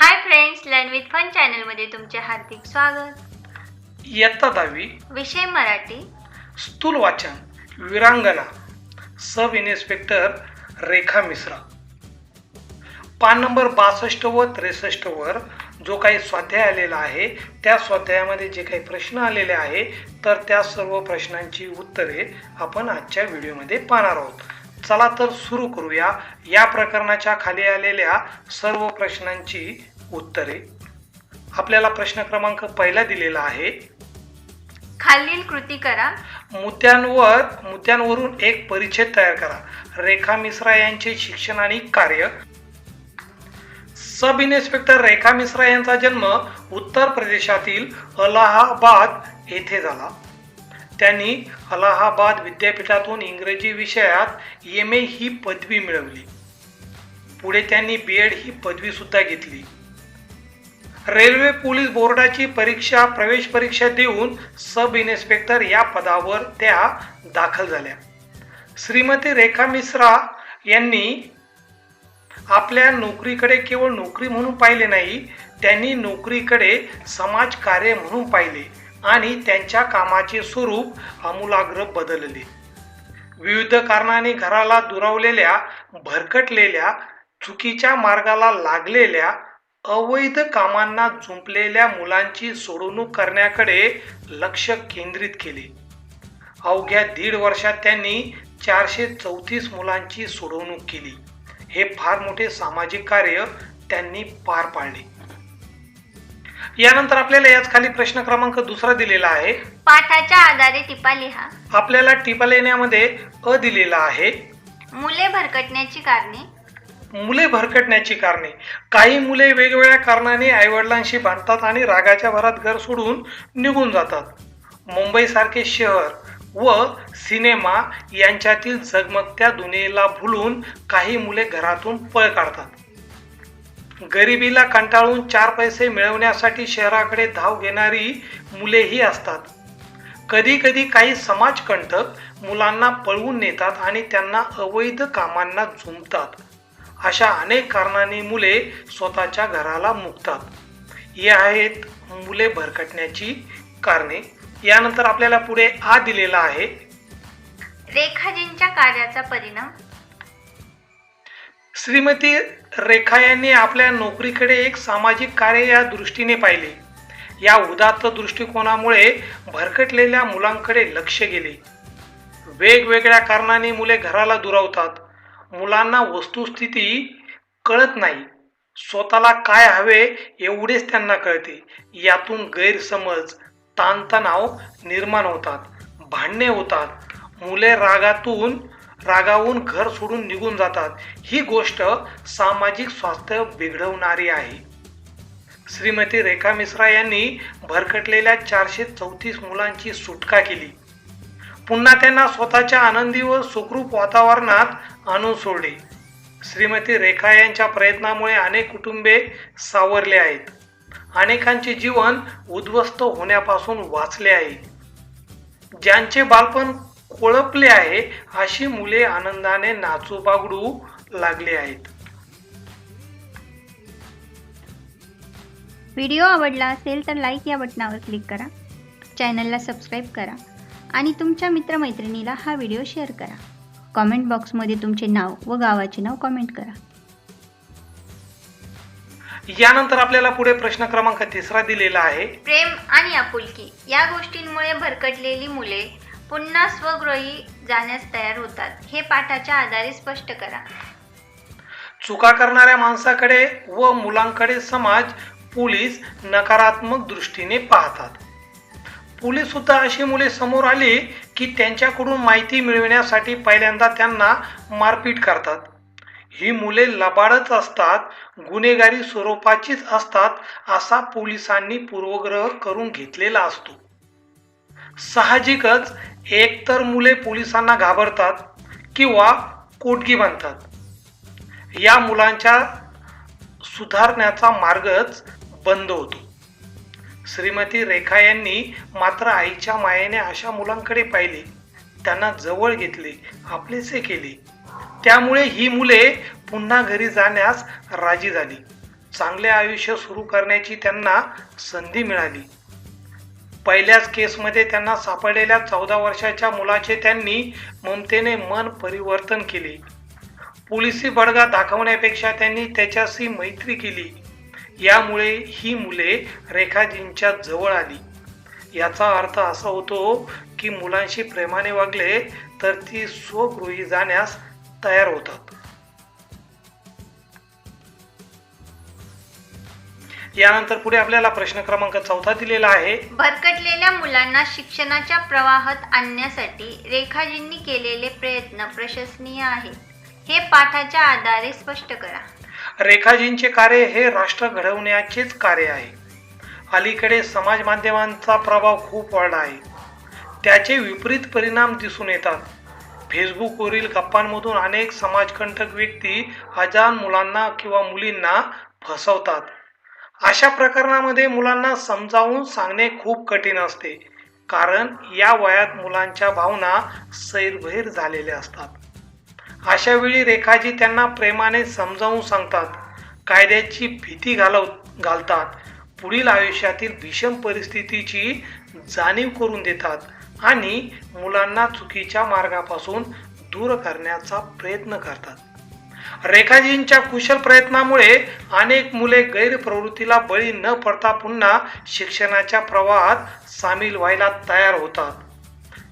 Hi friends learn with fun चॅनलमध्ये तुमचे हार्दिक स्वागत. इयत्ता दहावी. विषय मराठी. स्थूल वाचन विरांगना सब इन्स्पेक्टर रेखा मिश्रा. पान नंबर बासष्ट व त्रेसष्ट वर जो काही स्वाध्याय आलेला आहे त्या स्वाध्यायामध्ये जे काही प्रश्न आलेले आहे तर त्या सर्व प्रश्नांची उत्तरे आपण आजच्या व्हिडिओमध्ये पाहणार आहोत. चला तर सुरू करूया. या प्रकरणाच्या खाली आलेल्या सर्व प्रश्नांची उत्तरे. आपल्याला प्रश्न क्रमांक पहिला दिलेला आहे. खालील कृती करा. मुद्द्यांवर मुद्द्यांवरून एक परिच्छेद तयार करा. रेखा मिश्रा यांचे शिक्षण आणि कार्य. सब इन्स्पेक्टर रेखा मिश्रा यांचा जन्म उत्तर प्रदेशातील अलाहाबाद येथे झाला. त्यांनी अलाहाबाद विद्यापीठातून इंग्रजी विषयात एम ए ही पदवी मिळवली. पुढे त्यांनी बी एड ही पदवीसुद्धा घेतली. रेल्वे पोलीस बोर्डाची परीक्षा प्रवेश परीक्षा देऊन सब इन्स्पेक्टर या पदावर त्या दाखल झाल्या. श्रीमती रेखा मिश्रा यांनी आपल्या नोकरीकडे केवळ नोकरी म्हणून पाहिले नाही त्यांनी नोकरीकडे समाजकार्य म्हणून पाहिले. आणि त्यांच्या कामाचे स्वरूप आमूलाग्र बदलले. विविध कारणाने घराला दुरावलेल्या भरकटलेल्या चुकीच्या मार्गाला लागलेल्या अवैध कामांना जुंपलेल्या मुलांची सोडवणूक करण्याकडे लक्ष केंद्रित केले. अवघ्या दीड वर्षात त्यांनी चारशे चौतीस मुलांची सोडवणूक केली. हे फार मोठे सामाजिक कार्य त्यांनी पार पाडले. यानंतर आपल्याला याच खाली प्रश्न क्रमांक दुसरा दिलेला आहे. पाठाच्या आधारे टिपा लिहा. आपल्याला टिपा लेण्यामध्ये अ दिलेला आहे. मुले भरकटण्याची कारणे. मुले भरकटण्याची कारणे. काही मुले वेगवेगळ्या कारणाने आईवडिलांशी भांडतात आणि रागाच्या भरात घर सोडून निघून जातात. मुंबईसारखे शहर व सिनेमा यांच्यातील झगमगत्या दुनियेला भुलून काही मुले घरातून पळ काढतात. गरिबीला कंटाळून चार पैसे मिळवण्यासाठी शहराकडे धाव घेणारी मुलेही असतात. कधी कधी काही समाजकंटक मुलांना पळवून नेतात आणि त्यांना अवैध कामांना झुंपतात अशा अनेक कारणांनी मुले स्वतःच्या घराला मुकतात. ही आहेत मुले भरकटण्याची कारणे. यानंतर आपल्याला पुढे आ दिलेला आहे. रेखाजींच्या कार्याचा परिणाम. श्रीमती रेखा यांनी आपल्या नोकरीकडे एक सामाजिक कार्य या दृष्टीने पाहिले. या उदात्त दृष्टिकोनामुळे भरकटलेल्या मुलांकडे लक्ष गेले. वेगवेगळ्या कारणाने मुले घराला दुरावतात. मुलांना वस्तुस्थिती कळत नाही. स्वतःला काय हवे एवढेच त्यांना कळते. यातून गैरसमज ताणतणाव निर्माण होतात भांडणे होतात. मुले रागातून रागावून घर सोडून निघून जातात. ही गोष्ट सामाजिक स्वास्थ्य बिघडवणारी आहे. श्रीमती रेखा मिश्रा यांनी भरकटलेल्या चारशे चौतीस मुलांची सुटका केली. पुन्हा त्यांना स्वतःच्या आनंदी व सुखरूप वातावरणात आणून सोडले. श्रीमती रेखा यांच्या प्रयत्नामुळे अनेक कुटुंबे सावरले आहेत. अनेकांचे जीवन उद्ध्वस्त होण्यापासून वाचले आहे. ज्यांचे बालपण कोळपले आहे अशी मुले आनंदाने नाचू बागडू लागले आहेत. व्हिडिओ आवडला असेल तर लाईक या बटनावर क्लिक करा. चॅनलला सबस्क्राईब करा आणि तुमच्या मित्रमैत्रिणीला हा व्हिडिओ शेअर करा. कॉमेंट बॉक्समध्ये तुमचे नाव व गावाचे नाव कॉमेंट करा. यानंतर आपल्याला पुढे प्रश्न क्रमांक तिसरा दिलेला आहे. प्रेम आणि आपुलकी या गोष्टींमुळे भरकटलेली मुले पुन्हा स्वगृही जाण्यास तयार होतात. हे पाठाच्या आधारे स्पष्ट करा. चुका करणाऱ्या माणसाकडे व मुलांकडे समाज पोलीस नकारात्मक दृष्टीने पाहतात. पोलीस सुद्धा अशी मुले समोर आली की त्यांच्याकडून माहिती मिळविण्यासाठी पहिल्यांदा त्यांना मारपीट करतात. ही मुले लबाडच असतात गुन्हेगारी स्वरूपाचीच असतात असा पोलिसांनी पूर्वग्रह करून घेतलेला असतो. साहजिकच एकतर मुले पोलिसांना घाबरतात किंवा कोटगी बांधतात या मुलांच्या सुधारण्याचा मार्गच बंद होतो. श्रीमती रेखा यांनी मात्र आईच्या मायेने अशा मुलांकडे पाहिले. त्यांना जवळ घेतले आपलेसे केले. त्यामुळे ही मुले पुन्हा घरी जाण्यास राजी झाली. चांगले आयुष्य सुरू करण्याची त्यांना संधी मिळाली. पहिल्याच केसमध्ये त्यांना सापडलेल्या चौदा वर्षाच्या मुलाचे त्यांनी ममतेने मन परिवर्तन केले. पोलिसी बडगा दाखवण्यापेक्षा त्यांनी त्याच्याशी मैत्री केली. यामुळे ही मुले रेखाजींच्या जवळ आली. याचा अर्थ असा होतो की मुलांशी प्रेमाने वागले तर ती स्वगृही जाण्यास तयार होतात. यानंतर पुढे आपल्याला प्रश्न क्रमांक चौथा दिलेला आहे. भरकटलेल्या मुलांना शिक्षणाच्या प्रवाहात आणण्यासाठी रेखाजींनी केलेले प्रयत्न प्रशंसनीय आहेत. हे पाठाच्या आधारे स्पष्ट करा. रेखाजींचे कार्य हे राष्ट्र घडवण्याचेच कार्य आहे. अलीकडे समाज माध्यमांचा प्रभाव खूप वाढला आहे. त्याचे विपरीत परिणाम दिसून येतात. फेसबुकवरील गप्पांमधून अनेक समाजकंटक व्यक्ती अजान मुलांना किंवा मुलींना फसवतात. अशा प्रकरणामध्ये मुलांना समजावून सांगणे खूप कठीण असते कारण या वयात मुलांच्या भावना सैरभैर झालेल्या असतात. अशा वेळी रेखाजी त्यांना प्रेमाने समजावून सांगतात कायद्याची भीती घालव घालतात पुढील आयुष्यातील भीषण परिस्थितीची जाणीव करून देतात आणि मुलांना चुकीच्या मार्गापासून दूर करण्याचा प्रयत्न करतात. रेखाजींच्या कुशल प्रयत्नामुळे अनेक मुले गैरप्रवृत्तीला बळी न पडता पुन्हा शिक्षणाच्या प्रवाहात सामील व्हायला तयार होतात.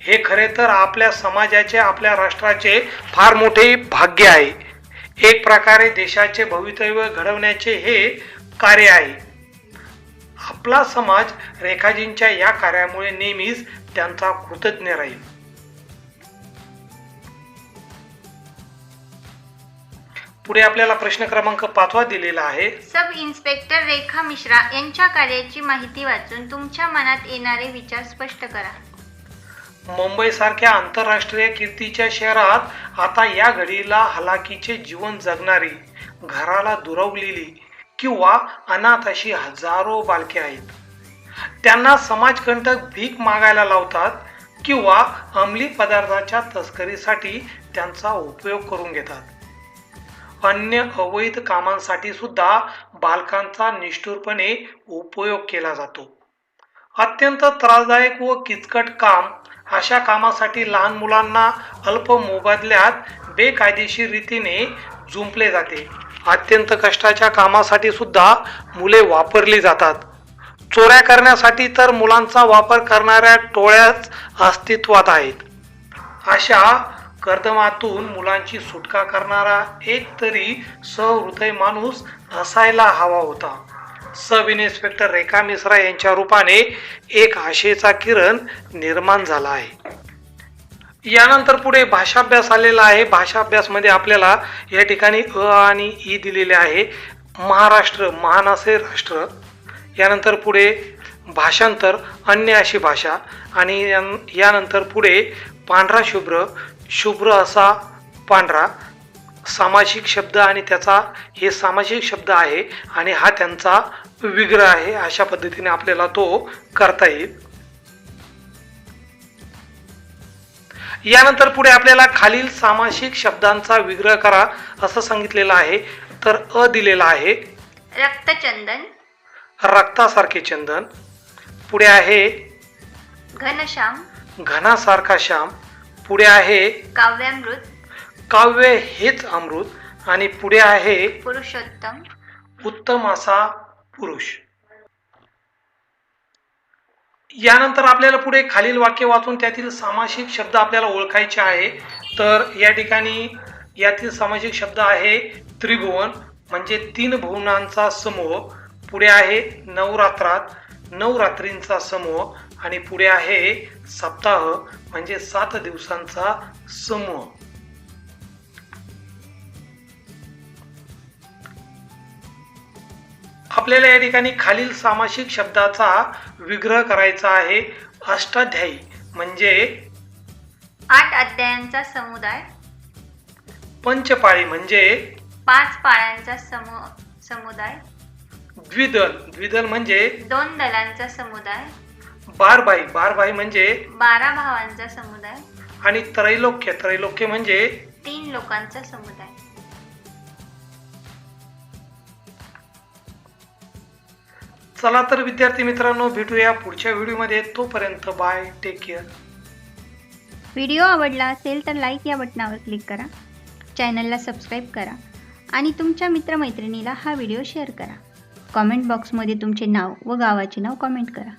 हे खरे तर आपल्या समाजाचे आपल्या राष्ट्राचे फार मोठे भाग्य आहे. एक प्रकारे देशाचे भवितव्य घडवण्याचे हे कार्य आहे. आपला समाज रेखाजींच्या या कार्यामुळे नेहमीच त्यांचा कृतज्ञ राहील. पुढे आपल्याला प्रश्न क्रमांक पाचवा दिलेला आहे. सब इन्स्पेक्टर रेखा मिश्रा यांच्या कार्याची माहिती वाचून तुमच्या मनात येणारे विचार स्पष्ट करा. मुंबईसारख्या आंतरराष्ट्रीय कीर्तीच्या शहरात आता या घडीला हलाखीचे जीवन जगणारी घराला दुरवलेली किंवा अनाथ अशी हजारो बालके आहेत. त्यांना समाजकंटक भीक मागायला लावतात किंवा अंमली पदार्थाच्या तस्करीसाठी त्यांचा उपयोग करून घेतात. अन्य अवैध कामांसाठी सुद्धा बालकांचा निष्ठुरपणे उपयोग केला जातो. अत्यंत त्रासदायक व किचकट काम अशा कामासाठी लहान मुलांना अल्प मोबदल्यात बेकायदेशीर रीतीने जुंपले जाते. अत्यंत कष्टाच्या कामासाठी सुद्धा मुले वापरली जातात. चोऱ्या करण्यासाठी तर मुलांचा वापर करणाऱ्या टोळ्याच अस्तित्वात आहेत. अशा कर्दमातून मुलांची सुटका करणारा एक तरी सहृदय माणूस असायला हवा होता. सब इन्स्पेक्टर रेखा मिश्रा यांच्या रूपाने एक आशेचा किरण निर्माण झाला आहे. यानंतर पुढे भाषाभ्यास आलेला आहे. भाषाभ्यासमध्ये आपल्याला या ठिकाणी अ आणि ई दिलेले आहे. महाराष्ट्र महान असे राष्ट्र. यानंतर पुढे भाषांतर अन्य अशी भाषा आणि यानंतर पुढे पांढरा शुभ्र शुभ्र असा पांढरा सामासिक शब्द आणि त्याचा हे सामासिक शब्द आहे आणि हा त्यांचा विग्रह आहे अशा पद्धतीने आपल्याला तो करता येईल. यानंतर पुढे आपल्याला खालील सामासिक शब्दांचा विग्रह करा असं सांगितलेलं आहे तर अ दिलेला आहे. रक्तचंदन. रक्तासारखे चंदन. पुढे आहे घनश्याम. घनासारखा श्याम पुढे आहे काव्यामृत काव्य हेच अमृत आणि पुढे आहे पुरुषोत्तम उत्तम असा पुरुष. यानंतर आपल्याला पुढे खालील वाक्य वाचून त्यातील सामासिक शब्द आपल्याला ओळखायचे आहे. तर या ठिकाणी यातील सामासिक शब्द आहे त्रिभुवन म्हणजे तीन भुवनांचा समूह. पुढे आहे नवरात्रात नवरात्रींचा समूह आणि पुढे आहे सप्ताह म्हणजे सात दिवसांचा समूह. आपल्याला या ठिकाणी खालील सामासिक शब्दाचा विग्रह करायचा आहे. अष्टाध्यायी म्हणजे आठ अध्यायांचा समुदाय. पंचपाळी म्हणजे पाच पाळ्यांचा समूह समुदाय. द्विदल. द्विदल म्हणजे दोन दलांचा समुदाय. बारबाई बारबाई म्हणजे बारा भावांचा समुदाय. आणि त्रैलोक्य त्रैलोक्य म्हणजे तीन लोकांचा समुदाय. चला तर विद्यार्थी मित्रांनो भेटूया पुढच्या व्हिडिओमध्ये. तोपर्यंत बाय टेक केअर व्हिडिओ आवडला असेल तर लाईक या बटनावर क्लिक करा. चॅनलला सबस्क्राईब करा. आणि तुमच्या मित्रमैत्रिणीला हा व्हिडिओ शेअर करा. कॉमेंट बॉक्समध्ये तुमचे नाव व गावाचे नाव कॉमेंट करा.